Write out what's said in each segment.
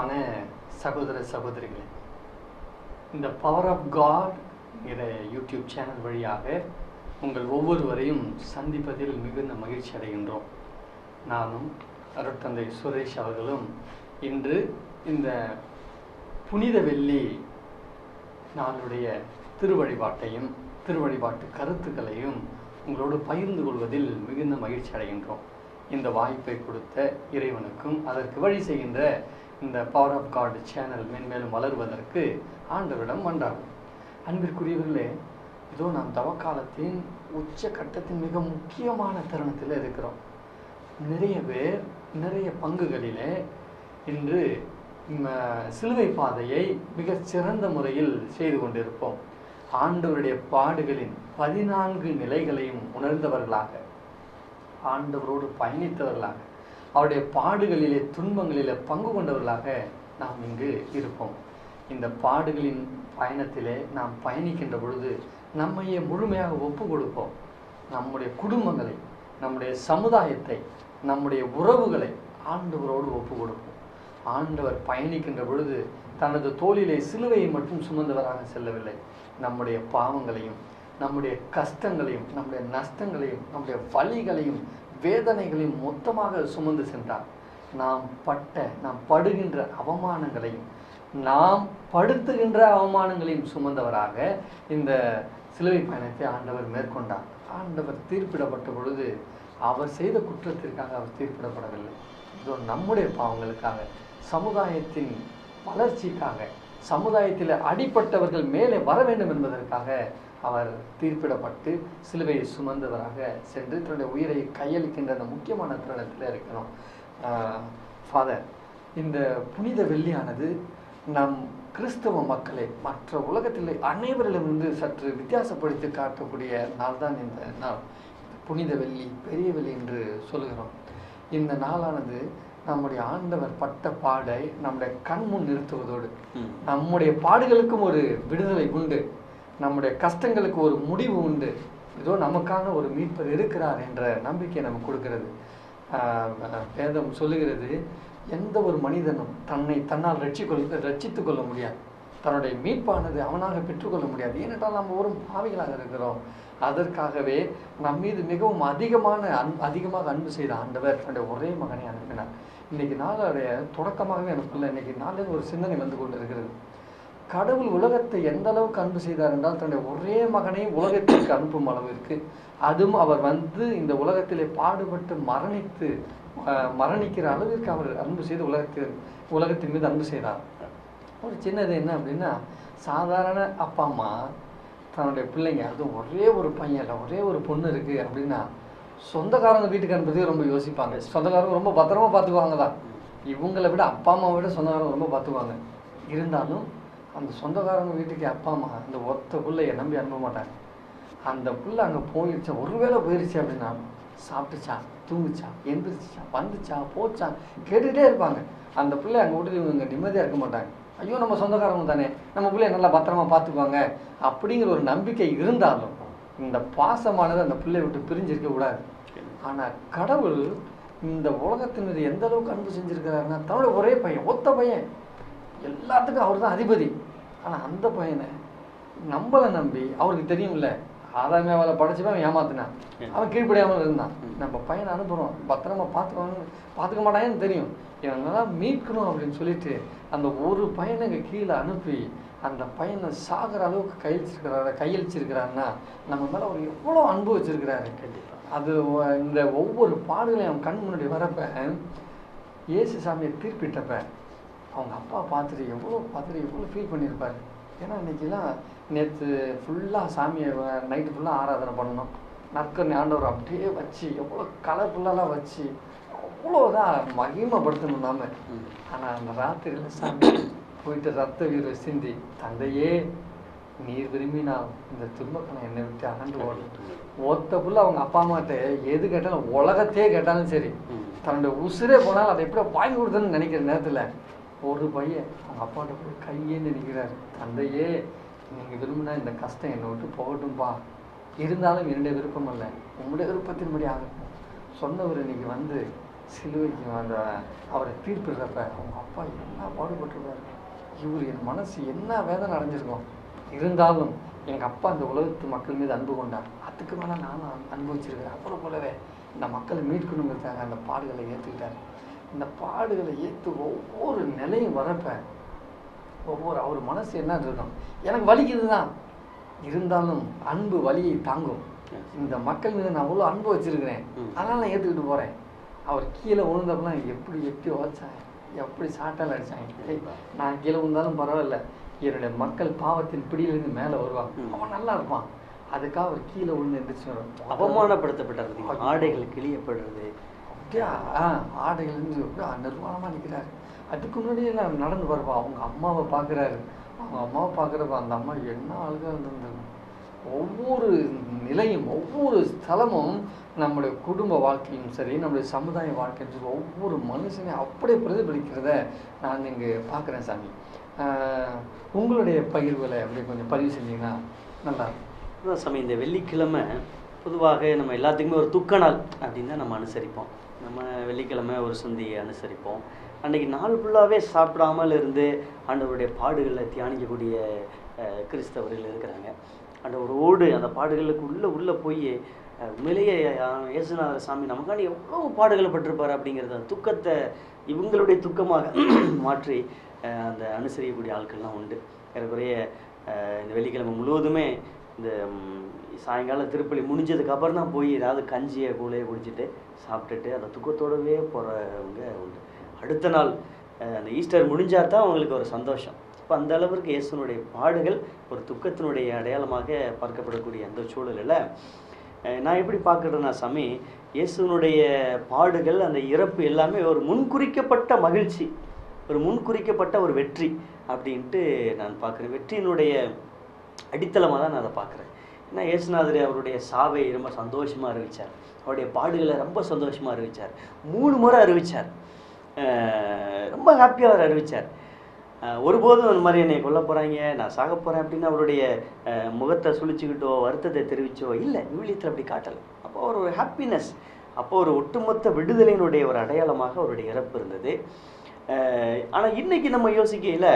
பிரியமான சகோதர சகோதரிகளே இந்த பவர் ஆஃப் காட் என்கிற யூடியூப் சேனல் வழியாக உங்கள் ஒவ்வொருவரையும் சந்திப்பதில் மிகுந்த மகிழ்ச்சி அடைகின்றோம். நானும் அருட்தந்தை சுரேஷ் அவர்களும் இன்று இந்த புனித வெள்ளி நாளுடைய திருவழிபாட்டையும் திருவழிபாட்டு கருத்துக்களையும் உங்களோடு பகிர்ந்து கொள்வதில் மிகுந்த மகிழ்ச்சி அடைகின்றோம். இந்த வாய்ப்பை கொடுத்த இறைவனுக்கும் அதற்கு வழி செய்கின்ற இந்த பவர் ஆஃப் காட் சேனல் மென்மேலும் வளர்வதற்கு ஆண்டவரிடம் மன்றாடும் அன்பிற்குரியவர்களே இதோ நாம் தவக்காலத்தின் உச்ச கட்டத்தின் மிக முக்கியமான தருணத்தில் இருக்கிறோம். நிறைய பேர் நிறைய பங்குகளிலே இன்று சிலுவை பாதையை மிகச் சிறந்த முறையில் செய்து கொண்டிருப்போம். ஆண்டவருடைய பாடுகளின் பதினான்கு நிலைகளையும் உணர்ந்தவர்களாக ஆண்டவரோடு பயணித்தவர்களாக அவருடைய பாடுகளிலே துன்பங்களிலே பங்கு கொண்டவர்களாக நாம் இங்கு இருப்போம். இந்த பாடுகளின் பயணத்திலே நாம் பயணிக்கின்ற பொழுது நம்மையே முழுமையாக ஒப்பு கொடுப்போம். நம்முடைய குடும்பங்களை நம்முடைய சமுதாயத்தை நம்முடைய உறவுகளை ஆண்டவரோடு ஒப்பு கொடுப்போம். ஆண்டவர் பயணிக்கின்ற பொழுது தனது தோளிலே சிலுவையை மட்டும் சுமந்தவராக செல்லவில்லை. நம்முடைய பாவங்களையும் நம்முடைய கஷ்டங்களையும் நம்முடைய நஷ்டங்களையும் நம்முடைய வலிகளையும் வேதனைகளையும் மொத்தமாக சுமந்து சென்றார். நாம் பட்ட நாம் படுகின்ற அவமானங்களையும் நாம் படுத்துகின்ற அவமானங்களையும் சுமந்தவராக இந்த சிலுவை பயணத்தை ஆண்டவர் மேற்கொண்டார். ஆண்டவர் தீர்ப்பிடப்பட்ட பொழுது அவர் செய்த குற்றத்திற்காக அவர் தீர்ப்பிடப்படவில்லை. இதோ நம்முடைய பாவங்களுக்காக சமுதாயத்தின் வளர்ச்சிக்காக சமுதாயத்தில் அடிப்பட்டவர்கள் மேலே வர வேண்டும் என்பதற்காக அவர் தீர்ப்பிடப்பட்டு சிலுவையை சுமந்தவராக சென்று தன்னுடைய உயிரை கையளிக்கின்ற அந்த முக்கியமான தருணத்தில் இருக்கிறோம். ஃபாதர் இந்த புனித வெள்ளியானது நம் கிறிஸ்தவ மக்களை மற்ற உலகத்தில் அனைவரிடமிருந்து சற்று வித்தியாசப்படுத்தி காட்டக்கூடிய நாள் தான் இந்த நாள். புனித வெள்ளி பெரிய வெள்ளி என்று சொல்கிறோம் இந்த நாளானது நம்முடைய ஆண்டவர் பட்ட பாடை நம்முடைய கண் முன் நிறுத்துவதோடு நம்முடைய பாடுகளுக்கும் ஒரு விடுதலை உண்டு. நம்முடைய கஷ்டங்களுக்கு ஒரு முடிவு உண்டு. ஏதோ நமக்கான ஒரு மீட்பர் இருக்கிறார் என்ற நம்பிக்கை நமக்கு கொடுக்கிறது. வேதம் சொல்லுகிறது எந்த ஒரு மனிதனும் தன்னை தன்னால் ரட்சிக்கொள் ரட்சித்து கொள்ள முடியாது. தன்னுடைய மீட்பானது அவனாக பெற்றுக்கொள்ள முடியாது. ஏனென்றால் நம்ம ஒரு பாவிகளாக இருக்கிறோம். அதற்காகவே நம் மீது மிகவும் அதிகமான அன் அதிகமாக அன்பு செய்த ஆண்டவர் தன்னுடைய ஒரே மகனை அனுப்பினார் இன்னைக்கு நாளுடைய தொடக்கமாகவே எனக்குள்ள இன்னைக்கு நாளில் ஒரு சிந்தனை வந்து கொண்டு இருக்கிறது கடவுள் உலகத்தை எந்த அளவுக்கு அன்பு செய்தார் என்றால் தன்னுடைய ஒரே மகனை உலகத்திற்கு அனுப்பும் அளவிற்கு அதுவும் அவர் வந்து இந்த உலகத்திலே பாடுபட்டு மரணித்து மரணிக்கிற அளவிற்கு அவர் அன்பு செய்து உலகத்தில் உலகத்தின் மீது அன்பு செய்தார். ஒரு சின்னது என்ன அப்படின்னா சாதாரண அப்பா அம்மா தன்னுடைய பிள்ளைங்க அதுவும் ஒரே ஒரு பையன் இல்லை ஒரே ஒரு பொண்ணு இருக்கு அப்படின்னா சொந்தக்காரங்க வீட்டுக்கு அனுப்புறதே ரொம்ப யோசிப்பாங்க. சொந்தக்காரங்க ரொம்ப பத்திரமா பார்த்துக்குவாங்க தான் இவங்களை விட அப்பா அம்மாவை விட சொந்தக்காரங்க ரொம்ப பார்த்துக்குவாங்க. இருந்தாலும் அந்த சொந்தக்காரங்க வீட்டுக்கு அப்பா அம்மா அந்த ஒத்த பிள்ளைய நம்பி அனுப்ப மாட்டாங்க. அந்த பிள்ளை அங்கே போயிடுச்சா ஒருவேளை போயிடுச்சு அப்படின்னா சாப்பிட்டுச்சா? தூங்குச்சா? எந்திரிச்சா வந்துச்சா? போச்சா? கேட்டுக்கிட்டே இருப்பாங்க. அந்த பிள்ளை அங்கே விட்டு இவங்க நிம்மதியாக இருக்க மாட்டாங்க. ஐயோ நம்ம சொந்தக்காரங்க தானே. நம்ம பிள்ளைய நல்லா பத்திரமா பார்த்துக்குவாங்க. அப்படிங்கிற ஒரு நம்பிக்கை இருந்தாலும் இந்த பாசமானது அந்த பிள்ளையை விட்டு பிரிஞ்சிருக்க கூடாது. ஆனால் கடவுள் இந்த உலகத்தின் மீது எந்த அளவுக்கு அன்பு செஞ்சுருக்கிறாருன்னா தன்னோட ஒரே பையன் ஒத்த பையன். எல்லாத்துக்கும் அவர் தான் அதிபதி. ஆனால் அந்த பையனை நம்மளை நம்பி அவருக்கு தெரியும்ல ஆதாமே அவளை படைச்சவன் அவன் ஏமாத்தினான் அவன் கீழ்ப்படியாமல் இருந்தான். நம்ம பையனை அனுப்புகிறோம் பத்திரமா பார்த்துக்கணும் பார்த்துக்க மாட்டாங்கன்னு தெரியும். இவங்கெல்லாம் மீட்கணும் அப்படின்னு சொல்லிட்டு அந்த ஒரு பையனை இங்கே கீழே அனுப்பி அந்த பையனை சாகிற அளவுக்கு கையளிச்சிருக்கிறாரு கையளிச்சிருக்கிறாருன்னா நம்ம மேலே அவர் எவ்வளோ அன்பு வச்சிருக்கிறாரு? அது இந்த ஒவ்வொரு பாடுகளையும் அவன் கண் முன்னாடி வரப்ப இயேசு சாமியை தீர்ப்பிட்டப்ப அவங்க அப்பா பார்த்துட்டு எவ்வளோ பார்த்துட்டு எவ்வளோ ஃபீல் பண்ணியிருப்பாரு. ஏன்னா இன்னைக்கெல்லாம் நேற்று ஃபுல்லாக சாமியை நைட்டு ஃபுல்லாக ஆராதனை பண்ணணும். நற்கர் ஆண்டவர் அப்படியே வச்சு எவ்வளோ கலர்ஃபுல்லாலாம் வச்சு அவ்வளோதான் மகிமைப்படுத்தணும் நாம. ஆனால் அந்த ராத்திரியில் சாமி போயிட்டு ரத்த வீர சிந்தி தந்தையே நீர் விரும்பினால் இந்த துன்பக்கணம் என்னை விட்டு அகண்டு ஓடும் ஒத்த புள்ள அவங்க அப்பா அம்மாட்ட எது கேட்டாலும் உலகத்தையே கேட்டாலும் சரி. தன்னுடைய உசுரே போனாலும் அதை எப்படி வாங்கி கொடுத்தேன்னு நினைக்கிற நேரத்தில் ஒரு பையன் அவங்க அப்பாட்ட போய் கையே நினைக்கிறாரு தந்தையே நீங்கள் விரும்பினா இந்த கஷ்டம் என்னை விட்டு போகட்டும்பா இருந்தாலும் என்னுடைய விருப்பம் அல்ல உங்களுடைய விருப்பத்தின்படி ஆகட்டும். சொன்னவர் இன்னைக்கு வந்து சிலுவைக்கு அந்த அவரை தீர்ப்பிடுறப்ப அவங்க அப்பா என்ன பாடுபட்டுருவார் இவர் என் மனசு என்ன வேதனை அடைஞ்சிருக்கும்? இருந்தாலும் எங்கள் அப்பா அந்த உலகத்து மக்கள் மீது அன்பு கொண்டார். அதுக்கு மேலே நானும் அனுபவிச்சிருக்கிறேன் அப்புறம் போலவே இந்த மக்களை மீட்கணுங்கிறதுக்காக அந்த பாடுகளை ஏற்றுக்கிட்டார் இந்த பாடுகளை ஏற்று ஒவ்வொரு நிலையும் வரப்ப ஒவ்வொரு அவர் மனசு என்ன இருக்கும் எனக்கு வலிக்குது தான் இருந்தாலும் அன்பு வலியை தாங்கும். இந்த மக்கள் மீது நான் அவ்வளோ அன்பு வச்சிருக்கிறேன். அதனால நான் ஏற்றுக்கிட்டு போகிறேன் அவர் கீழே விழுந்தப்பெல்லாம் எப்படி எப்படி உழைச்சாங்க? எப்படி சாட்டால் அடிச்சாங்க? ஏய், நான் கீழே விழுந்தாலும் பரவாயில்ல. என்னுடைய மக்கள் பாவத்தின் பிடியிலிருந்து மேலே வருவாங்க. அவன் நல்லா இருப்பான். அதுக்காக அவர் கீழே விழுந்து எந்திரிச்சு அவமானப்படுத்தப்பட்டது ஆடைகள் கிழியப்படுறது. அப்படியே ஆ ஆடைகள் அப்படியே நிர்வாணமாக நிற்கிறாரு அதுக்கு முன்னாடியே நான் நடந்து வருவாள் அவங்க அம்மாவை பார்க்குறாரு. அவங்க அம்மாவை பார்க்குறப்ப அந்த அம்மா என்ன அழுகாக இருந்திருந்தாங்க. ஒவ்வொரு நிலையும் ஒவ்வொரு ஸ்தலமும் நம்முடைய குடும்ப வாழ்க்கையும் சரி நம்முடைய சமுதாய வாழ்க்கையும் சரி ஒவ்வொரு மனுஷனையும் அப்படியே பிரதிபலிக்கிறத நான் இங்கே பார்க்குறேன் சாமி. உங்களுடைய பகிர்வுகளை அப்படி கொஞ்சம் பதிவு செஞ்சீங்கன்னா நல்லா இருக்கும். சாமி இந்த வெள்ளிக்கிழமை பொதுவாக நம்ம எல்லாத்துக்குமே ஒரு துக்க நாள் அப்படின்னு தான் நம்ம அனுசரிப்போம். நம்ம வெள்ளிக்கிழமை ஒரு சந்தியை அனுசரிப்போம். அன்றைக்கி நாள் ஃபுல்லாகவே சாப்பிடாமல் இருந்து ஆண்டவருடைய பாடுகளை தியானிக்கக்கூடிய கிறிஸ்தவர்கள் இருக்கிறாங்க. ஆண்டவரோடு அந்த பாடுகளுக்கு உள்ளே உள்ளே போய் உண்மையிலேயே இயேசுநாத சாமி நமக்காண்டி எவ்வளோ பாடுகளை பட்டிருப்பார் அப்படிங்கிறத அந்த துக்கத்தை இவங்களுடைய துக்கமாக மாற்றி அந்த அனுசரிக்கக்கூடிய ஆட்கள்லாம் உண்டு. ஏறக்குறைய இந்த வெள்ளிக்கிழமை முழுவதுமே இந்த சாயங்காலம் திருப்பலி முடிஞ்சதுக்கு அப்புறம் தான் போய் ஏதாவது கஞ்சியை கூழையை குடிச்சிட்டு சாப்பிட்டுட்டு அந்த துக்கத்தோடவே போகிறவங்க உண்டு. அடுத்த நாள் அந்த ஈஸ்டர் முடிஞ்சா தான் அவங்களுக்கு ஒரு சந்தோஷம். இப்போ அந்த அளவிற்கு இயேசுனுடைய பாடுகள் ஒரு துக்கத்தினுடைய அடையாளமாக பார்க்கப்படக்கூடிய அந்த சூழலில் நான் எப்படி பார்க்குறேன்னா சாமி இயேசுனுடைய பாடுகள் அந்த இறப்பு எல்லாமே ஒரு முன்குறிக்கப்பட்ட மகிழ்ச்சி ஒரு முன்குறிக்கப்பட்ட ஒரு வெற்றி அப்படின்ட்டு நான் பார்க்குறேன். வெற்றியினுடைய அடித்தளமாக தான் நான் அதை பார்க்குறேன். ஏன்னா இயேசுநாதர் அவருடைய சாவை ரொம்ப சந்தோஷமாக அறிவிச்சார். அவருடைய பாடுகளை ரொம்ப சந்தோஷமாக அறிவிச்சார். மூணு முறை அறிவிச்சார். ரொம்ப ஹாப்பியாக அவர் அறிவிச்சார். ஒருபோதும் அந்த மாதிரி என்னை கொல்ல போகிறாங்க நான் சாக போகிறேன் அப்படின்னு அவருடைய முகத்தை சுழிச்சுக்கிட்டோ வருத்தத்தை தெரிவிச்சோ இல்லை விவிலியத்தில் அப்படி காட்டலை. அப்போ அவர் ஒரு ஹாப்பினஸ் அப்போ ஒரு ஒட்டுமொத்த விடுதலையினுடைய ஒரு அடையாளமாக அவருடைய இறப்பு இருந்தது. ஆனால் இன்னைக்கு நம்ம யோசிக்கையில்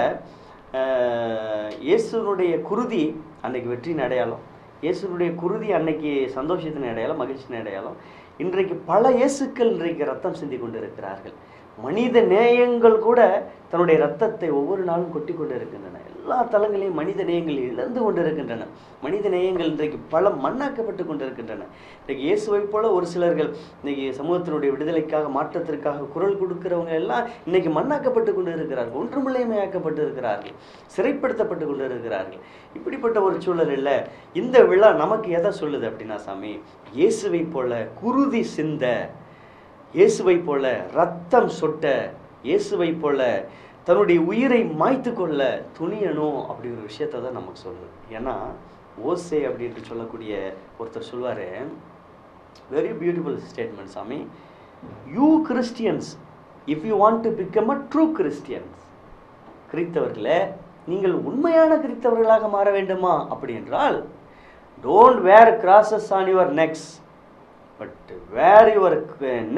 இயேசுனுடைய குருதி அன்றைக்கு வெற்றியின் அடையாளம். இயேசுனுடைய குருதி அன்னைக்கு சந்தோஷத்தின் அடையாளம் மகிழ்ச்சியின் அடையாளம் இன்றைக்கு பல இயேசுக்கள் இன்றைக்கு ரத்தம் சிந்தி கொண்டு இருக்கிறார்கள் மனித நேயங்கள் கூட தன்னுடைய ரத்தத்தை ஒவ்வொரு நாளும் கொட்டி கொண்டு இருக்கின்றன எல்லா தளங்களையும் மனித நேயங்கள் இழந்து கொண்டிருக்கின்றன. மனித நேயங்கள் இன்றைக்கு பல மண்ணாக்கப்பட்டு கொண்டு இருக்கின்றன இன்றைக்கு இயேசுவை போல ஒரு சிலர்கள் இன்னைக்கு சமூகத்தினுடைய விடுதலைக்காக மாற்றத்திற்காக குரல் கொடுக்கிறவங்க எல்லாம் இன்னைக்கு மண்ணாக்கப்பட்டு கொண்டு இருக்கிறார்கள் ஒன்றுமில்லைமையாக்கப்பட்டு இருக்கிறார்கள் சிறைப்படுத்தப்பட்டு கொண்டு இருக்கிறார்கள் இப்படிப்பட்ட ஒரு சூழலில் இந்த விழா நமக்கு எதை சொல்லுது அப்படின்னா சாமி இயேசுவை போல குருதி சிந்த இயேசுவை போல ரத்தம் சொட்ட இயேசுவை போல தன்னுடைய உயிரை மாய்த்து கொள்ள துணியணும் அப்படி ஒரு விஷயத்தை தான் நமக்கு சொல்லுது. ஏன்னா ஓசே அப்படின்ட்டு சொல்லக்கூடிய ஒருத்தர் சொல்வார் வெரி பியூட்டிஃபுல் ஸ்டேட்மெண்ட் சாமி. You Christians if you want to become a true Christians கிறித்தவர்களே நீங்கள் உண்மையான கிறித்தவர்களாக மாற வேண்டுமா? அப்படி என்றால் don't wear crosses on your necks but wear your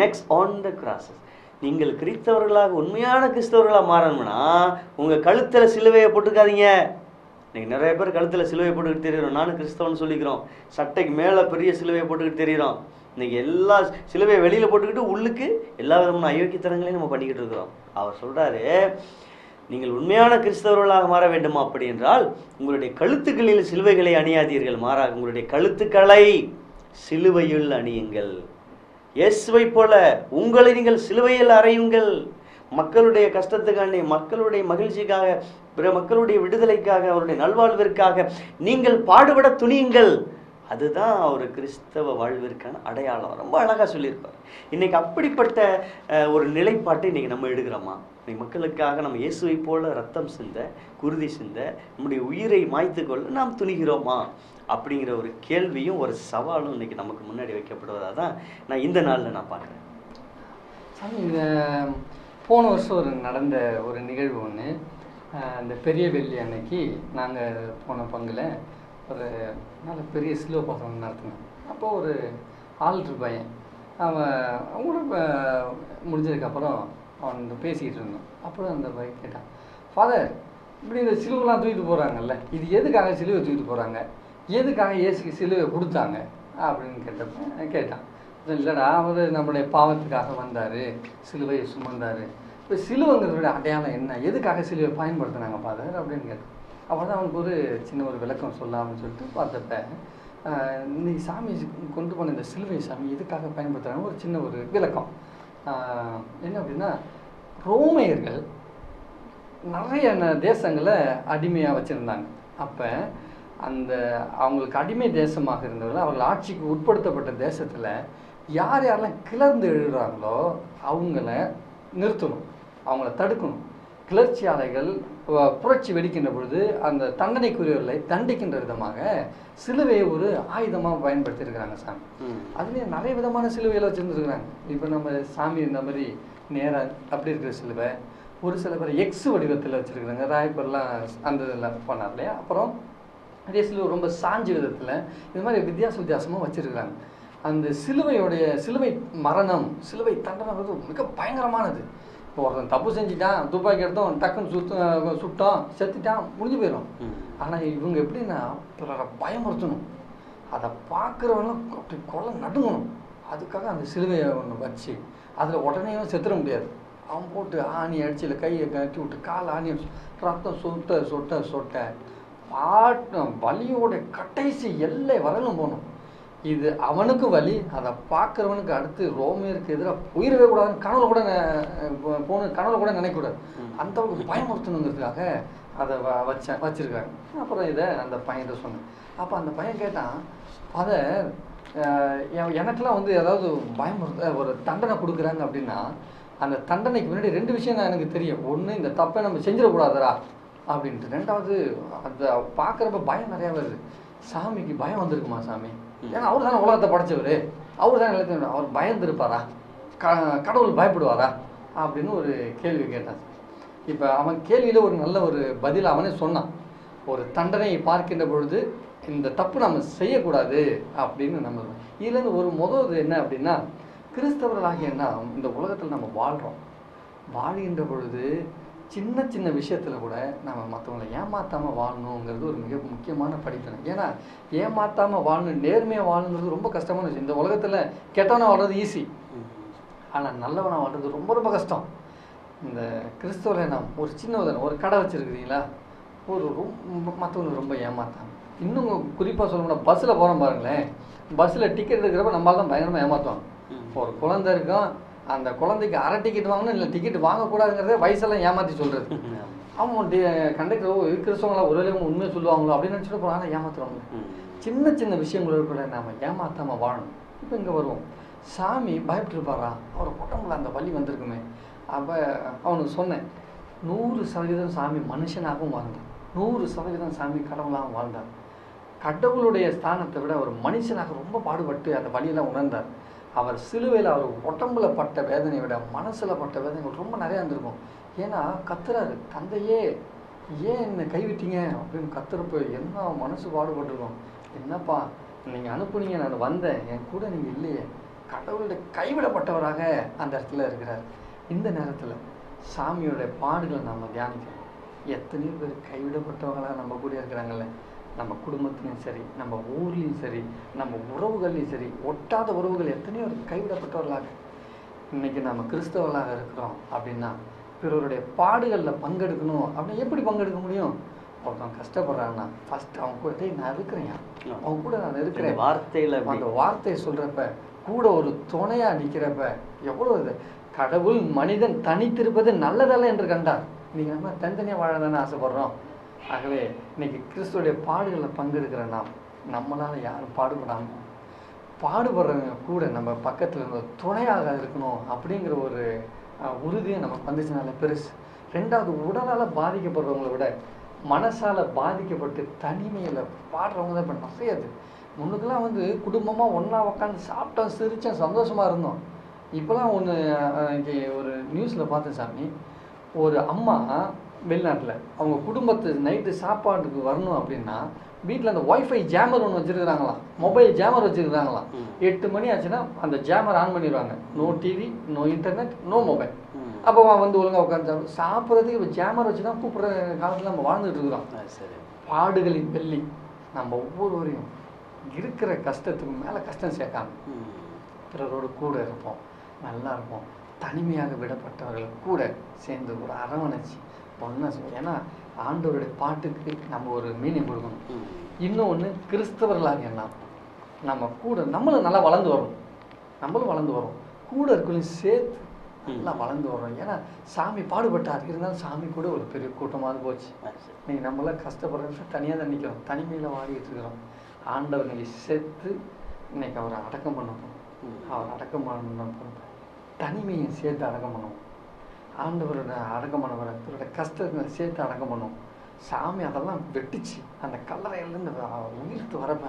necks on the crosses நீங்கள் கிறிஸ்தவர்களாக உண்மையான கிறிஸ்தவர்களாக மாறணும்னா உங்கள் கழுத்தில் சிலுவையை போட்டுக்காதீங்க. நீங்கள் நிறைய பேர் கழுத்தில் சிலுவையை போட்டுக்கிட்டு தெரியிறோம். நானும் கிறிஸ்தவன் சொல்லிக்கிறோம். சட்டைக்கு மேலே பெரிய சிலுவையை போட்டுக்கிட்டு தெரியுறோம். இன்றைக்கி எல்லா சிலுவையை வெளியில் போட்டுக்கிட்டு உள்ளுக்கு எல்லா விதமான அயோக்கியத்தனங்களையும் நம்ம பண்ணிக்கிட்டு இருக்கிறோம். அவர் சொல்கிறாரு நீங்கள் உண்மையான கிறிஸ்தவர்களாக மாற வேண்டுமா? அப்படி என்றால் உங்களுடைய கழுத்துக்களில் சிலுவைகளை அணியாதீர்கள். மாறாக உங்களுடைய கழுத்துக்களை சிலுவையில் அணியுங்கள். இயேசுவை போல உங்களை நீங்கள் சிலுவையில் அறையுங்கள். மக்களுடைய கஷ்டத்துக்காண்டி மக்களுடைய மகிழ்ச்சிக்காக பிற மக்களுடைய விடுதலைக்காக அவருடைய நல்வாழ்விற்காக நீங்கள் பாடுபட துணியுங்கள். அதுதான் ஒரு கிறிஸ்தவ வாழ்விற்கான அடையாளம். ரொம்ப அழகாக சொல்லியிருப்பார். இன்னைக்கு அப்படிப்பட்ட ஒரு நிலைப்பாட்டை இன்னைக்கு நம்ம எடுக்கிறோமா? இன்னைக்கு மக்களுக்காக நம்ம இயேசுவை போல ரத்தம் சிந்த குருதி சிந்த நம்முடைய உயிரை மாய்த்து கொள்ள நாம் துணிகிறோமா? அப்படிங்கிற ஒரு கேள்வியும் ஒரு சவாலும் இன்னைக்கு நமக்கு முன்னாடி வைக்கப்படுவதாக தான் நான் இந்த நாளில் நான் பார்க்குறேன். சாமி இந்த போன வருஷம் ஒரு நடந்த ஒரு நிகழ்வு ஒன்று அந்த பெரிய வெள்ளி அன்னைக்கு நாங்கள் போன பங்கில் ஒரு நல்ல பெரிய ஸ்லோ பாசனம் நடத்தினோம். அப்போது ஒரு ஆல்ட்ரு பையன் அவன் அவங்களோட முடிஞ்சதுக்கப்புறம் அவன் பேசிக்கிட்டு இருந்தான் அப்புறம் அந்த பைக் கேட்டான் ஃபாதர் இப்படி இந்த சிலுவெலாம் தூக்கிட்டு போகிறாங்கல்ல இது எதுக்காக சிலுவை தூக்கிட்டு போகிறாங்க எதுக்காக இயேசுக்கு சிலுவை கொடுத்தாங்க? அப்படின்னு கேட்டப்ப கேட்டான் இல்லைடா அவர் நம்மளுடைய பாவத்துக்காக வந்தார் சிலுவையை சுமந்தார். இப்போ சிலுவைங்கிறதோட அடையாளம் என்ன? எதுக்காக சிலுவை பயன்படுத்தினாங்க ஃபாதர் அப்படின்னு கேட்டான். அப்போ தான் அவனுக்கு ஒரு சின்ன ஒரு விளக்கம் சொல்லாமல் சொல்லிட்டு பார்த்தப்ப இன்னைக்கு சாமி கொண்டு போன இந்த சிலுவை சாமி எதுக்காக பயன்படுத்துகிறாங்க ஒரு சின்ன ஒரு விளக்கம். என்ன அப்படின்னா ரோமையர்கள் நிறைய ந- தேசங்களை அடிமையாக வச்சுருந்தாங்க. அப்போ அந்த அவங்களுக்கு அடிமை தேசமாக இருந்தவர்கள் அவர்கள் ஆட்சிக்கு உட்படுத்தப்பட்ட தேசத்தில் யார் யாரெல்லாம் கிளர்ந்து எழுதுறாங்களோ அவங்கள நிறுத்தணும். அவங்கள தடுக்கணும். கிளர்ச்சியாளர்கள் புரட்சி வெடிக்கின்ற பொழுது அந்த தண்டனைக்குரியவர்களை தண்டிக்கின்ற விதமாக சிலுவையை ஒரு ஆயுதமாக பயன்படுத்தியிருக்கிறாங்க சாமி. அதுலேயே நிறைய விதமான சிலுவைகளை வச்சுருந்துருக்குறாங்க. இப்போ நம்ம சாமி இந்த மாதிரி நேராக அப்படி இருக்கிற சிலுவை ஒரு சில பேர் எக்ஸ் வடிவத்தில் வச்சுருக்குறாங்க. ராயப்பர்லாம் அந்த இதெல்லாம் பண்ணார் இல்லையா? அப்புறம் அதே சிலுவை ரொம்ப சாஞ்ச விதத்தில் இது மாதிரி வித்தியாச வித்தியாசமாக வச்சுருக்குறாங்க. அந்த சிலுவையுடைய சிலுவை மரணம் சிலுவை தண்டனை வந்து மிக பயங்கரமானது. இப்போ ஒருத்தன் தப்பு செஞ்சுட்டான் துப்பாக்கி எடுத்தோம் டக்குன்னு சுத்த சுட்டோம் செத்துட்டான் முடிஞ்சு போயிடும். ஆனால் இவங்க எப்படின்னா பிறரை பயமுறுத்தணும். அதை பார்க்குறவங்களும் அப்படி கொலை நடுங்கணும். அதுக்காக அந்த சிலுவையை ஒன்று வச்சு அதில் உடனே செத்துட முடியாது. அவன் போட்டு ஆணி அடிச்சு இல்லை கையை கட்டி விட்டு கால் ஆணி அடிச்சு ரத்தம் சொட்ட சொட்ட சொட்ட பாட்டு வலியோட கடைசி எல்லை வரலும் போகணும். இது அவனுக்கு வலி அதை பார்க்குறவனுக்கு அடுத்து ரோமியருக்கு எதிராக போயிடவே கூடாதுன்னு கனவுல கூட போன கனவுல கூட நினைக்கக்கூடாது. அந்த அளவுக்கு பயமுறுத்தணுங்கிறதுக்காக அதை வ வச்சேன் வச்சுருக்காங்க அப்புறம் இதை அந்த பையன்கிட்ட சொன்னேன். அப்போ அந்த பையன் கேட்டான் அதை எனக்கெல்லாம் வந்து ஏதாவது பயமுறுத்த ஒரு தண்டனை கொடுக்குறாங்க அப்படின்னா அந்த தண்டனைக்கு முன்னாடி ரெண்டு விஷயம் தான் எனக்கு தெரியும். ஒன்று இந்த தப்பை நம்ம செஞ்சிடக்கூடாதுடா. அப்படின்ட்டு. ரெண்டாவது அதை பார்க்குறப்ப பயம் நிறையா வருது. சாமிக்கு பயம் வந்திருக்குமா சாமி? ஏன்னா அவர் தானே உலகத்தை படைச்சவர். அவர் தான் எல்லாத்தையும் அவர் பயந்துருப்பாரா? க கடவுள் பயப்படுவாரா? அப்படின்னு ஒரு கேள்வி கேட்டான் இப்போ அவன் கேள்வியில் ஒரு நல்ல ஒரு பதில் அவனே சொன்னான். ஒரு தண்டனையை பார்க்கின்ற பொழுது இந்த தப்பு நம்ம செய்யக்கூடாது அப்படின்னு நம்ம இதுலேருந்து ஒரு முதல் என்ன அப்படின்னா கிறிஸ்தவர்களாகிய என்ன இந்த உலகத்தில் நம்ம வாழ்கிறோம் வாழ்கின்ற பொழுது சின்ன சின்ன விஷயத்தில் கூட நம்ம மற்றவங்களை ஏமாத்தாமல் வாழணுங்கிறது ஒரு மிக முக்கியமான படிப்பினை ஏன்னா ஏமாத்தாமல் வாழணும் நேர்மையாக வாழணுங்கிறது ரொம்ப கஷ்டமான விஷயம். இந்த உலகத்தில் கெட்டவனை வாழ்றது ஈஸி. ஆனால் நல்லவனாக வாழ்றது ரொம்ப ரொம்ப கஷ்டம். இந்த கிறிஸ்தவரை நாம் ஒரு சின்ன உதாரணம் ஒரு கடை வச்சுருக்கிறீங்களா? ஒரு ரொம்ப மற்றவங்க ரொம்ப ஏமாத்தாங்க இன்னும் குறிப்பாக சொல்லணும்னா பஸ்ஸில் போகிறோம் பாருங்களேன். பஸ்ஸில் டிக்கெட் எடுக்கிறப்ப நம்மளால தான் பயங்கரமாக ஏமாற்றுவாங்க. ஒரு குழந்தை இருக்கும் அந்த குழந்தைக்கு அரை டிக்கெட் வாங்கணும் இல்லை டிக்கெட் வாங்கக்கூடாதுங்கிறதே வயசெல்லாம் ஏமாற்றி சொல்கிறது அவன் கண்டக்டர் ஓ இது கிறிஸ்தவங்களா ஒருவேளை உண்மையை சொல்லுவாங்களோ அப்படின்னு நினச்சிட்டு போகிறாங்க ஏமாத்துறவங்க ம். சின்ன சின்ன விஷயங்களோட கூட நாம் ஏமாத்தாமல் வாழணும். இப்போ இங்கே வருவோம். சாமி பயப்பட்டுருப்பாரா? அவர் உடம்புல அந்த வலி வந்திருக்குமே. அப்போ அவனுக்கு சொன்னேன் நூறு சதவீதம் சாமி மனுஷனாகவும் வாழ்ந்தார். நூறு சதவீதம் சாமி கடவுளாகவும் வாழ்ந்தார். கடவுளுடைய ஸ்தானத்தை விட அவர் மனுஷனாக ரொம்ப பாடுபட்டு அந்த வழியெல்லாம் உணர்ந்தார். அவர் சிலுவையில் அவர் உடம்புல பட்ட வேதனையை விட மனசில் பட்ட வேதனைகள் ரொம்ப நிறையா இருந்திருக்கும். ஏன்னா கத்துறாரு தந்தையே ஏன் என்னை கைவிட்டீங்க? அப்படின்னு கத்துறப்போ என்ன மனசு பாடுபட்டுருக்கோம். என்னப்பா நீங்கள் அனுப்புனீங்க நான் வந்தேன். என் கூட நீங்கள் இல்லையே. கடவுளுடைய கைவிடப்பட்டவராக அந்த இடத்துல இருக்கிறார். இந்த நேரத்தில் சாமியோட பாடுகளை நாம் தியானிக்கிறோம் எத்தனையோ பேர் கைவிடப்பட்டவங்களாக நம்ம கூட இருக்கிறாங்கல்ல. நம்ம குடும்பத்துலையும் சரி நம்ம ஊர்லேயும் சரி நம்ம உறவுகள்லையும் சரி ஒட்டாத உறவுகள் எத்தனையோ கைவிடப்பட்டவர்களாக. இன்னைக்கு நம்ம கிறிஸ்தவர்களாக இருக்கிறோம் அப்படின்னா பிறருடைய பாடுகளில் பங்கெடுக்கணும் அப்படின்னா எப்படி பங்கெடுக்க முடியும்? ஒருத்தன் கஷ்டப்படுறான்னா ஃபர்ஸ்ட் அவன் கூட "டேய், நான் இருக்கிறேன் அவன் கூட நான் இருக்கிறேன். வார்த்தையில அந்த வார்த்தையை சொல்றப்ப கூட ஒரு துணையா நிக்கிறப்ப எவ்வளவு இது? கடவுள் மனிதன் தனித்திருப்பது நல்லதல்ல என்று கண்டார். நீங்க நம்ம தனித்தனியா வாழ தானே ஆசைப்படுறோம். ஆகவே இன்னைக்கு கிறிஸ்துவோடைய பாடுகளில் பங்கெடுக்கிற நாம் நம்மளால் யாரும் பாடுபடாமல் பாடுபடுறவங்க கூட நம்ம பக்கத்தில் இருந்த துணையாக இருக்கணும் அப்படிங்கிற ஒரு உறுதியை நமக்கு வந்துச்சுனால பெருசு. ரெண்டாவது உடலால் பாதிக்கப்படுறவங்கள விட மனசால் பாதிக்கப்பட்டு தனிமையில் பாடுறவங்க தான் இப்போ நிறையாது முன்னுக்கெல்லாம் வந்து குடும்பமாக ஒன்றா உட்காந்து சாப்பிட்டோம் சிரித்தோம் சந்தோஷமாக இருந்தோம். இப்போலாம் ஒன்று இங்கே ஒரு நியூஸில் பார்த்தேன் சாமி. ஒரு அம்மா வெளிநாட்டில் அவங்க குடும்பத்து நைட்டு சாப்பாட்டுக்கு வரணும் அப்படின்னா வீட்டில் அந்த ஒய்ஃபை ஜேமர் ஒன்று வச்சுருக்குறாங்களாம் மொபைல் ஜேமர் வச்சுருக்குறாங்களாம். எட்டு மணி ஆச்சுன்னா அந்த ஜேமர் ஆன் பண்ணிடுவாங்க. No TV no internet no mobile. அப்போ வந்து ஒழுங்கா உட்காந்து சாப்பிடு சாப்பிட்றதுக்கு இப்போ ஜேமர் வச்சு தான் கூப்பிட்ற காலத்தில் நம்ம வாழ்ந்துட்டு இருக்கிறோம். சரி. பாடுகளின் வெள்ளி. நம்ம ஒவ்வொருவரையும் இருக்கிற கஷ்டத்துக்கு மேலே கஷ்டம் சேர்க்காம. பிறரோடு கூட இருப்போம். நல்லா இருப்போம். தனிமையாக விடப்பட்டவர்கள் கூட சேர்ந்து ஒரு அரவணைச்சு ஒன்றா ஏன்னா ஆண்டவருடைய பாட்டுக்கு நம்ம ஒரு மீனிங் கொடுக்கணும். இன்னொன்று கிறிஸ்தவர்களாகிய நாம் நம்ம கூட நம்மளும் நல்லா வளர்ந்து வரோம். நம்மளும் வளர்ந்து வரோம். கூட இருக்கவங்களையும் சேர்த்து நல்லா வளர்ந்து வரோம். ஏன்னா சாமி பாடுபட்டார். இருந்தாலும் சாமி கூட ஒரு பெரிய கூட்டமாக போச்சு. இன்னைக்கு நம்மளாம் கஷ்டப்படுறது தனியாக தான் நிற்கிறோம் தனிமையில் வாடிட்டு இருக்கிறோம் ஆண்டவர் இன்னைக்கு சேர்த்து இன்னைக்கு அவரை அடக்கம் பண்ண போகிறோம். அவர் அடக்கம் பண்ண போகிறோம் தனிமையை சேர்த்து அடக்கம் பண்ணுவோம் ஆண்டவரோட அடக்கம் பண்ண வர அவரோட கஷ்டத்தை சேர்த்து அடக்கம் பண்ணுவோம் சாமி அதெல்லாம் வெட்டிச்சு. அந்த கல்லறையிலேருந்து உயிர்த்து வரப்ப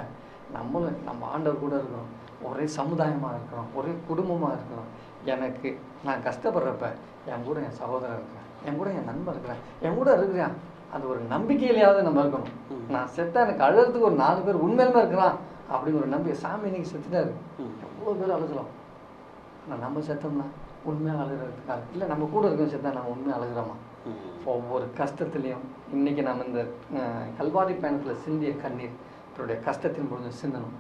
நம்மளும் நம்ம ஆண்டவர் கூட இருக்கிறோம். ஒரே சமுதாயமாக இருக்கிறோம். ஒரே குடும்பமாக இருக்கிறோம். எனக்கு நான் கஷ்டப்படுறப்ப என் கூட என் சகோதரன் இருக்கிறேன் என் கூட என் நண்பன் இருக்கிறேன் என் கூட இருக்கிறான். அது ஒரு நம்பிக்கையிலையாவது நம்ம இருக்கணும். நான் செத்தா எனக்கு அழுறதுக்கு ஒரு நாலு பேர் உண்மையிலுமே இருக்கிறான் அப்படிங்கிற ஒரு நம்பிக்கை சாமி இன்னைக்கு செத்துட்டாரு. எவ்வளோ பேர் அழுகிறோம் ஆனால் நம்ம செத்தோம்னா? உண்மையாக அழுகிறதுக்காக இல்லை நம்ம கூட இருக்கோம் செத்தா நம்ம உண்மையாக அழுகிறோமா. ஒவ்வொரு கஷ்டத்துலேயும் இன்னைக்கு நம்ம இந்த கல்வாரி பயணத்தில் சிந்திய கண்ணீர் இவருடைய கஷ்டத்தின் பொழுது சிந்தணும்.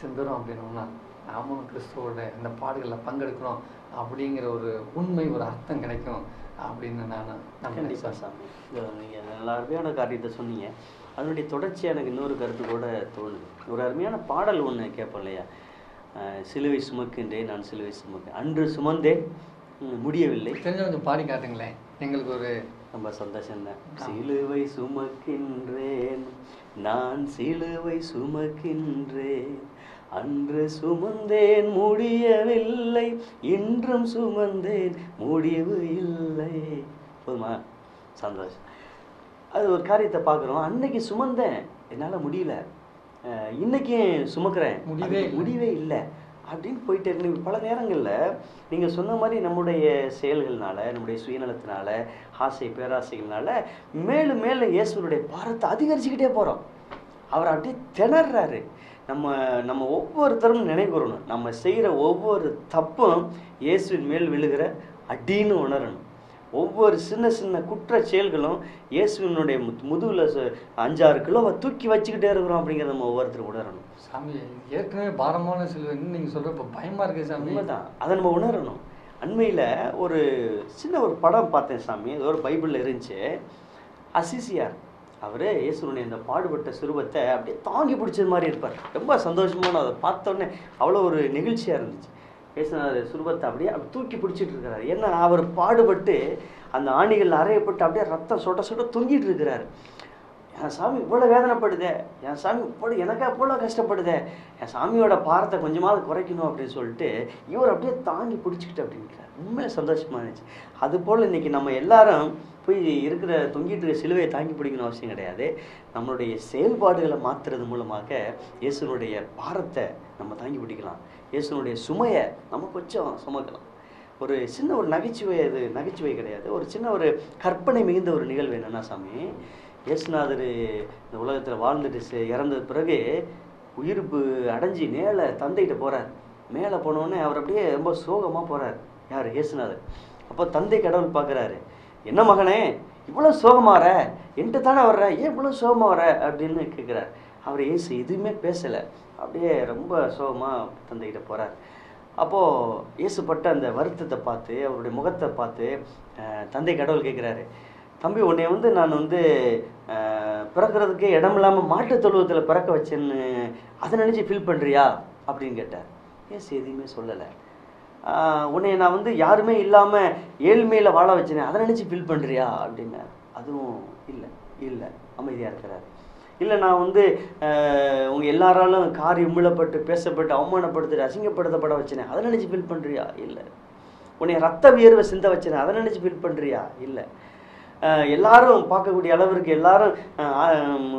சிந்துறோம் அப்படின்னோம்னா நாமளும் கிறிஸ்துவோட இந்த பாடுகளில் பங்கெடுக்கிறோம் அப்படிங்கிற ஒரு உண்மை ஒரு அர்த்தம் கிடைக்கும் அப்படின்னு நான் நம்ம கண்டிப்பா சாமி. இது நீங்க நல்ல அருமையான காரியத்தை சொன்னீங்க. அதனுடைய தொடர்ச்சியாக எனக்கு இன்னொரு கருத்து கூட தோணுது. ஒரு அருமையான பாடல் ஒன்று கேட்போம் இல்லையா? சிலுவை சுமக்கின்றேன் நான் சிலுவை சுமக்கேன் அன்று சுமந்தேன் முடியவில்லை. தெரிஞ்ச கொஞ்சம் பாடி காட்டுங்களேன். எங்களுக்கு ஒரு ரொம்ப சந்தோஷம் தான். சிலுவை சுமக்கின்றேன் நான் சிலுவை சுமக்கின்றேன். அன்று சுமந்தேன் முடியவில்லை. இன்றும் சுமந்தேன் முடிவு இல்லை. போதுமா? சந்தோஷம். அது ஒரு காரியத்தை பார்க்குறோம். அன்னைக்கு சுமந்தேன். என்னால் முடியல. இன்னைக்கு சுமக்கிறேன். முடிவே. முடிவே இல்லை. அப்படின்னு போயிட்டே இருக்கு பல நேரங்களில் நீங்கள் சொன்ன மாதிரி நம்முடைய செயல்கள்னால நம்முடைய சுயநலத்தினால ஆசை பேராசைகள்னால மேலும் மேலும் இயேசுனுடைய பாரத்தை அதிகரிச்சுக்கிட்டே போகிறோம் அவர் அப்படியே திணறாரு. நம்ம நம்ம ஒவ்வொருத்தரும் நினைவுறணும் நம்ம செய்கிற ஒவ்வொரு தப்பும் இயேசுவின் மேல் விழுகிற அடின்னு உணரணும். ஒவ்வொரு சின்ன சின்ன குற்ற செயல்களும் இயேசுவினுடைய முத்- முதுகுல அஞ்சாறு கிலோவை தூக்கி வச்சுக்கிட்டே இருக்கிறோம் அப்படிங்கிறத நம்ம ஒவ்வொருத்தரும் உணரணும். சாமி ஏற்கனவே பாரமான சிலுவைன்னு நீங்கள் சொல்கிறப்ப பயமாக இருக்கு சாமி. உண்மைதான். அதை நம்ம உணரணும். அண்மையில் ஒரு சின்ன ஒரு படம் பார்த்தேன் சாமி. அது ஒரு பைபிளில் இருந்துச்சு. அசிசியார். அவர் இயேசுனுடைய அந்த பாடுபட்ட சுரூபத்தை அப்படியே தாங்கி பிடிச்சது மாதிரி இருப்பார். ரொம்ப சந்தோஷமான அதை பார்த்தோன்னே அவ்வளோ ஒரு நெகிழ்ச்சியாக இருந்துச்சு. இயேசுநாதர் சுருபத்தை அப்படியே அப்படி தூக்கி பிடிச்சிட்டு இருக்கிறார். ஏன்னா அவர் பாடுபட்டு அந்த ஆணிகள் அறையப்பட்டு அப்படியே ரத்தம் சொட்ட சொட்ட தொங்கிட்டு இருக்கிறாரு. என் சாமி இவ்வளோ வேதனைப்படுதே என் சாமி இவ்வளோ எனக்கா இவ்வளோ கஷ்டப்படுதே என் சாமியோட பாரத்தை கொஞ்சமாவது குறைக்கணும் அப்படின்னு சொல்லிட்டு இவர் அப்படியே தாங்கி பிடிச்சிக்கிட்டு அப்படின்றார் உண்மையாக சந்தோஷமாக இருந்துச்சு. அதுபோல் இன்னைக்கு நம்ம எல்லாரும் போய் இருக்கிற தொங்கிட்டு இருக்க சிலுவையை தாங்கி பிடிக்கணும் அவசியம் கிடையாது. நம்மளுடைய செயல்பாடுகளை மாற்றுறது மூலமாக இயேசுனுடைய பாரத்தை நம்ம தாங்கி பிடிக்கலாம். இயேசுனுடைய சுமையை நம்ம கொஞ்சம் சுமக்கலாம் ஒரு சின்ன ஒரு நகைச்சுவை அது நகைச்சுவை கிடையாது. ஒரு சின்ன ஒரு கற்பனை மிகுந்த ஒரு நிகழ்வு என்னென்னா சாமி இயேசுநாதர் இந்த உலகத்தில் வாழ்ந்துட்டு செ- இறந்த பிறகு உயிர்ப்பு அடைஞ்சி மேலே தந்தைகிட்ட போகிறார் மேலே போனோடனே அவர் அப்படியே ரொம்ப சோகமாக போகிறார் யார்? இயேசுநாதர். அப்போ தந்தை கடவுள் பார்க்குறாரு என்ன மகனே இவ்வளோ சோகமாற என்கிட்ட தானே வர்ற? ஏன் இவ்வளோ சோகமாக வர? அப்படின்னு கேட்குறாரு அவர் இயேசு எதுவுமே பேசலை. அப்படியே ரொம்ப சோகமாக தந்தைகிட்ட போகிறார் அப்போது இயேசுப்பட்ட அந்த வருத்தத்தை பார்த்து அவருடைய முகத்தை பார்த்து தந்தை கடவுள் கேட்குறாரு தம்பி உன்னை வந்து நான் வந்து பிறக்கிறதுக்கே இடம் இல்லாமல் மாட்டுத் தொழுவத்தில் பிறக்க வச்சேன்னு அதை நினச்சி ஃபீல் பண்ணுறியா அப்படின்னு கேட்டார். ஏசு எதுவுமே சொல்லலை. உன்னை நான் வந்து யாருமே இல்லாமல் ஏழ்மையில் வாழ வச்சேனே அதை நினச்சி ஃபீல் பண்ணுறியா அப்படின்னார். அதுவும் இல்லை இல்லை அமைதியாக இருக்கிறார். இல்லை நான் வந்து உங்கள் எல்லாராலும் கார் உமிழப்பட்டு பேசப்பட்டு அவமானப்படுத்திட்டு அசிங்கப்படுத்தப்பட வச்சினேன். அதை நினச்சி ஃபீல் பண்ணுறியா இல்லை. உன்னை ரத்த வியர்வை சிந்த வச்சினேன். அதை நினச்சி ஃபீல் பண்ணுறியா இல்லை. எல்லாரும் பார்க்கக்கூடிய அளவிற்கு எல்லாரும்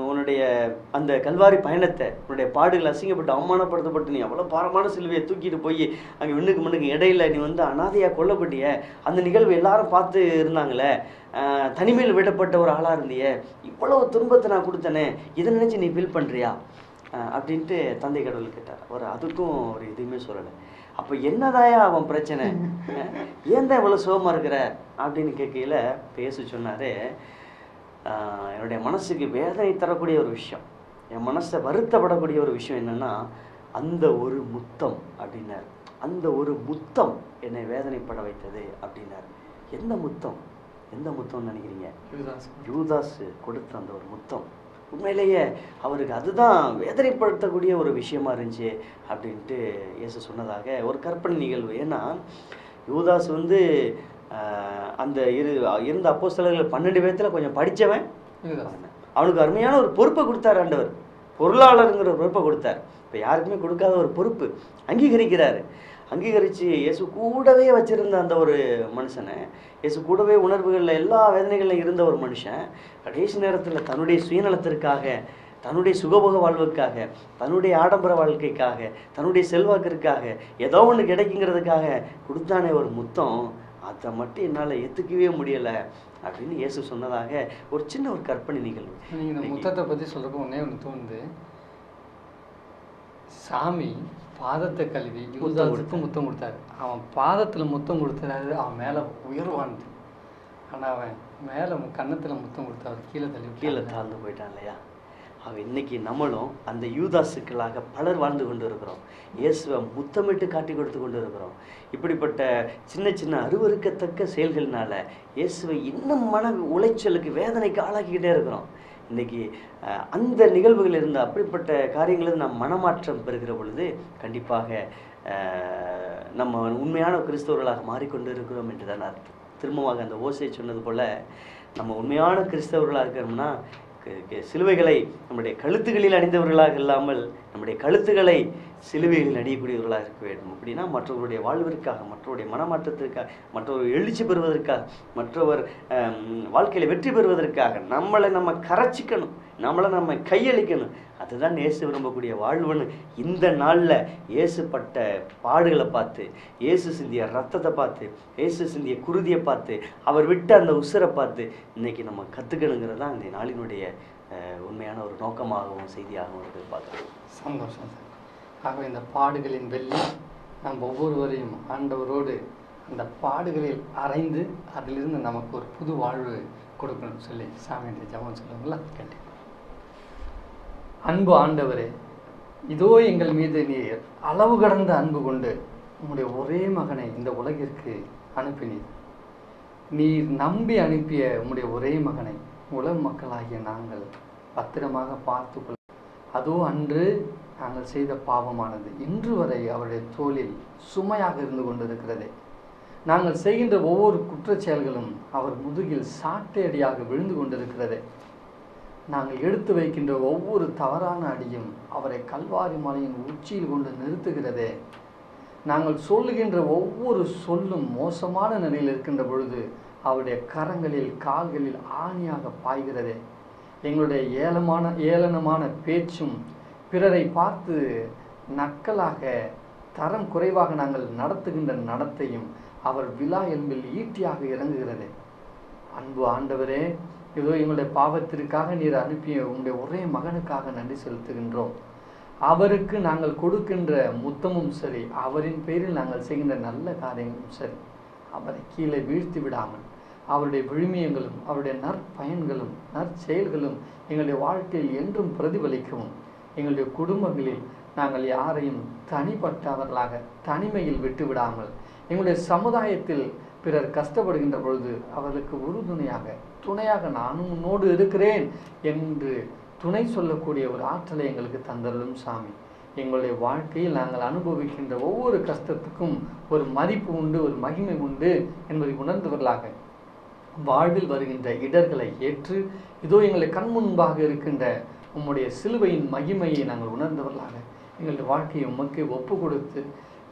உன்னுடைய அந்த கல்வாரி பயணத்தை உன்னுடைய பாடுகள் அசிங்கப்பட்டு அவமானப்படுத்தப்பட்டு நீ அவ்வளோ பாரமான சிலுவையை தூக்கிட்டு போய் அங்கே விண்ணுக்கு மண்ணுக்கு இடையில நீ வந்து அனாதையாக கொல்லப்பட்டிய அந்த நிகழ்வு எல்லாரும் பார்த்து இருந்தாங்களே. தனிமையில் விடப்பட்ட ஒரு ஆளாக இருந்தியே. இவ்வளவு துன்பத்தை நான் கொடுத்தனே இதை நினச்சி நீ ஃபீல் பண்ணுறியா அப்படின்ட்டு தந்தை கடவுள் கேட்டார். அவர் அதுக்கும் ஒரு எதுவுமே சொல்லலை. அப்போ என்னதாயா அவன் பிரச்சனை? ஏன் தான் இவ்வளோ சோகமாக இருக்கிற? அப்படின்னு கேட்கையில பேச சொன்னாரு என்னுடைய மனசுக்கு வேதனை தரக்கூடிய ஒரு விஷயம். என் மனசை வருத்தப்படக்கூடிய ஒரு விஷயம் என்னன்னா அந்த ஒரு முத்தம் அப்படின்னாரு. அந்த ஒரு முத்தம் என்னை வேதனைப்பட வைத்தது அப்படின்னாரு. எந்த முத்தம்? எந்த முத்தம்னு நினைக்கிறீங்க? யூதாஸ். யூதாஸ் கொடுத்த அந்த ஒரு முத்தம். உண்மையிலேயே அவருக்கு அதுதான் வேதனைப்படுத்தக்கூடிய ஒரு விஷயமா இருந்துச்சு அப்படின்ட்டு இயேசு சொன்னதாக ஒரு கற்பனை நிகழ்வு. ஏன்னா யூதாஸ் வந்து அந்த இரு இருந்த அப்போஸ்தலர்கள் பன்னெண்டு பேர்த்துல கொஞ்சம் படிச்சவன். யூதாஸ். அவனுக்கு அருமையான ஒரு பொறுப்பை கொடுத்தார் ஆண்டவர். பொருளாளருங்கிற ஒரு பொறுப்பை கொடுத்தார். இப்போ யாருக்குமே கொடுக்காத ஒரு பொறுப்பு அங்கீகரிக்கிறாரு. அங்கீகரித்து இயேசு கூடவே வச்சிருந்த அந்த ஒரு மனுஷனை இயேசு கூடவே உணர்வுகளில் எல்லா வேதனைகளிலும் இருந்த ஒரு மனுஷன் கடைசி நேரத்தில் தன்னுடைய சுயநலத்திற்காக தன்னுடைய சுகபோக வாழ்வுக்காக தன்னுடைய ஆடம்பர வாழ்க்கைக்காக தன்னுடைய செல்வாக்கிற்காக ஏதோ ஒன்று கிடைக்குங்கிறதுக்காக கொடுத்தானே ஒரு முத்தம் அதை மட்டும் என்னால் ஏற்றுக்கவே முடியலை அப்படின்னு இயேசு சொன்னதாக ஒரு சின்ன ஒரு கற்பனை நிகழ்வு. நீங்க இந்த முத்தத்தை பத்தி சொல்றப்போ ஒன்னே ஒன்று தோணுது. சாமி பாதத்தை கழுவி யூதாஸுக்கு முத்தம் கொடுத்தாரு. அவன் பாதத்துல முத்தம் கொடுத்தாரு அவன் மேல உயர்வானது. ஆனா அவன் மேல கன்னத்துல முத்தம் கொடுத்து அவர் கீழே தள்ளி கீழே. தாழ்ந்து போயிட்டான் இல்லையா? அவன் இன்னைக்கு நம்மளும் அந்த யூதாசுக்களாக பலர் வாழ்ந்து கொண்டு இருக்கிறோம் இயேசுவை முத்தமிட்டு காட்டி கொடுத்து கொண்டு இருக்கிறோம் இப்படிப்பட்ட சின்ன சின்ன அருவருக்கத்தக்க செயல்கள்னால இயேசுவை இன்னும் மன உளைச்சலுக்கு வேதனைக்கு ஆளாக்கிக்கிட்டே இருக்கிறோம். இன்னைக்கு அந்த நிகழ்வுகள் இருந்த அப்படிப்பட்ட காரியங்களில் நாம் மனமாற்றம் பெறுகிற பொழுது கண்டிப்பாக நம்ம உண்மையான கிறிஸ்தவர்களாக மாறிக்கொண்டு இருக்கிறோம் என்று தான் அர்த்தம். திரும்பமாக அந்த ஓசை சொன்னது போல் நம்ம உண்மையான கிறிஸ்தவர்களாக இருக்கிறோம்னா க- க- சிலுவைகளை நம்முடைய கழுத்துகளில் அணிந்தவர்களாக இல்லாமல் நம்முடைய கழுத்துகளை சிலுவையில் அடியக்கூடியவர்களாக இருக்க வேண்டும். அப்படின்னா மற்றவருடைய வாழ்விற்காக மற்றவருடைய மனமாற்றத்திற்காக மற்றவர் எழுச்சி பெறுவதற்காக மற்றவர் வாழ்க்கையில் வெற்றி பெறுவதற்காக நம்மளை நம்ம கரைச்சிக்கணும். நம்மளை நம்ம கையளிக்கணும். அதுதான் இயேசு விரும்பக்கூடிய வாழ்வுன்னு இந்த நாளில் இயேசுப்பட்ட பாடுகளை பார்த்து இயேசு சிந்திய ரத்தத்தை பார்த்து இயேசு சிந்திய குருதியை பார்த்து அவர் விட்ட அந்த உசுரை பார்த்து இன்னைக்கு நம்ம கற்றுக்கணுங்கிறது தான் இந்த நாளினுடைய உண்மையான ஒரு நோக்கமாகவும் செய்தியாகவும் இருக்குது பார்க்குறோம் சந்தோஷம் சார். ஆகவே இந்த பாடுகளின் வெள்ளி நம் ஒவ்வொருவரையும் ஆண்டவரோடு அந்த பாடுகளில் அறைந்து அதிலிருந்து நமக்கு ஒரு புது வாழ்வு கொடுக்கணும்னு சொல்லி சாமியுடைய ஜபம் சொல்லுவாங்களா? கண்டிப்பாக அன்பு ஆண்டவரே இதோ எங்கள் மீது நீர் அளவு கடந்த அன்பு கொண்டு உங்களுடைய ஒரே மகனை இந்த உலகிற்கு அனுப்பினீர். நீர் நம்பி அனுப்பிய உங்களுடைய ஒரே மகனை உலக மக்களாகிய நாங்கள் பத்திரமாக பார்த்துக்கொள். அதோ அன்று நாங்கள் செய்த பாவமானது இன்று வரை அவருடைய தோளில் சுமையாக இருந்து கொண்டிருக்கிறது. நாங்கள் செய்கின்ற ஒவ்வொரு குற்ற செயல்களும் அவர் முதுகில் சாட்டையடியாக விழுந்து கொண்டிருக்கிறது. நாங்கள் எடுத்து வைக்கின்ற ஒவ்வொரு தவறான அடியும் அவரை கல்வாரி மலையின் உச்சியில் கொண்டு நிறுத்துகிறதே. நாங்கள் சொல்லுகின்ற ஒவ்வொரு சொல்லும் மோசமான நிலையில் இருக்கின்ற பொழுது அவருடைய கரங்களில் கால்களில் ஆணியாக பாய்கிறதே. எங்களுடைய ஏளமான ஏளனமான பேச்சும் பிறரை பார்த்து நக்கலாக தரம் குறைவாக நாங்கள் நடத்துகின்ற நடத்தையும் அவர் விழா எலும்பில் ஈட்டியாக இறங்குகிறது. அன்பு ஆண்டவரே இதோ எங்களுடைய பாவத்திற்காக நீர் அனுப்பிய உங்களுடைய ஒரே மகனுக்காக நன்றி செலுத்துகின்றோம். அவருக்கு நாங்கள் கொடுக்கின்ற முத்தமும் சரி அவரின் பேரில் நாங்கள் செய்கின்ற நல்ல காரியங்களும் சரி அவரை கீழே வீழ்த்தி விடாமல் அவருடைய விழுமியங்களும் அவருடைய நற்பயன்களும் நற்செயல்களும் எங்களுடைய வாழ்க்கையில் என்றும் பிரதிபலிக்கவும். எங்களுடைய குடும்பங்களில் நாங்கள் யாரையும் தனிப்பட்டவர்களாக தனிமையில் விட்டு விடாமல் எங்களுடைய சமுதாயத்தில் பிறர் கஷ்டப்படுகின்ற பொழுது அவர்களுக்கு உறுதுணையாக துணையாக நானும் உன்னோடு இருக்கிறேன் என்று துணை சொல்லக்கூடிய ஒரு ஆற்றலை எங்களுக்கு தந்தருளும் சாமி. எங்களுடைய வாழ்க்கையில் நாங்கள் அனுபவிக்கின்ற ஒவ்வொரு கஷ்டத்துக்கும் ஒரு மதிப்பு உண்டு ஒரு மகிமை உண்டு என்பதை உணர்ந்தவர்களாக வாழ்வில் வருகின்ற இடர்களை ஏற்று இதோ எங்களை கண் முன்பாக இருக்கின்ற உம்முடைய சிலுவையின் மகிமையை நாங்கள் உணர்ந்தவர்களாக. எங்களுடைய வாழ்க்கையை உமக்கு ஒப்பு கொடுத்து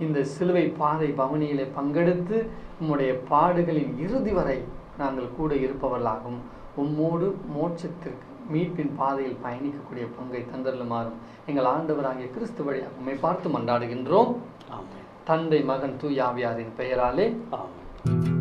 இந்த சிலுவை பாதை பவனியிலே பங்கெடுத்து உம்முடைய பாடுகளின் இறுதி வரை நாங்கள் கூட இருப்பவர்களாகவும் உம்மோடு மோட்சத்திற்கு மீட்பின் பாதையில் பயணிக்கக்கூடிய பங்கை தந்தருளுமாறும் எங்கள் ஆண்டவராகிய கிறிஸ்து வழியாக உம்மை பார்த்து மன்றாடுகின்றோம். தந்தை மகன் தூயாவியாரின் பெயராலே. ஆமென்.